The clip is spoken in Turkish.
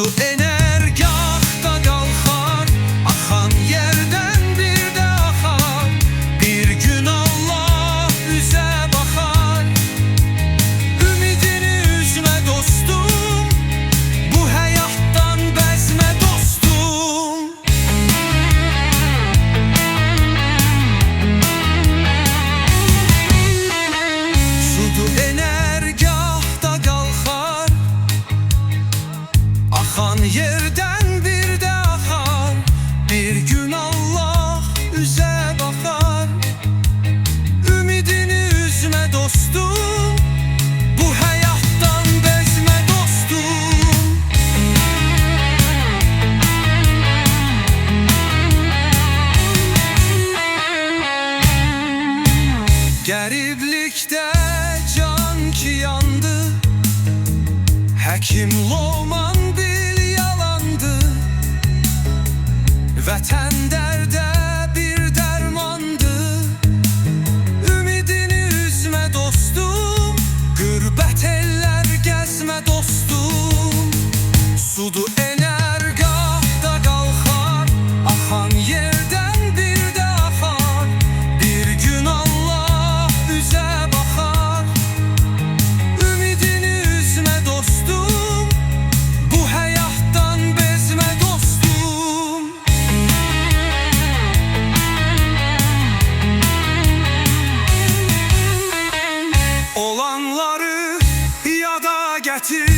And I. Çıkan yerden bir daha Bir gün Allah üze bakar. Ümidini üzme dostum Bu hayattan bezme dostum. Gariplikte can ki yandı Hekim Loman That is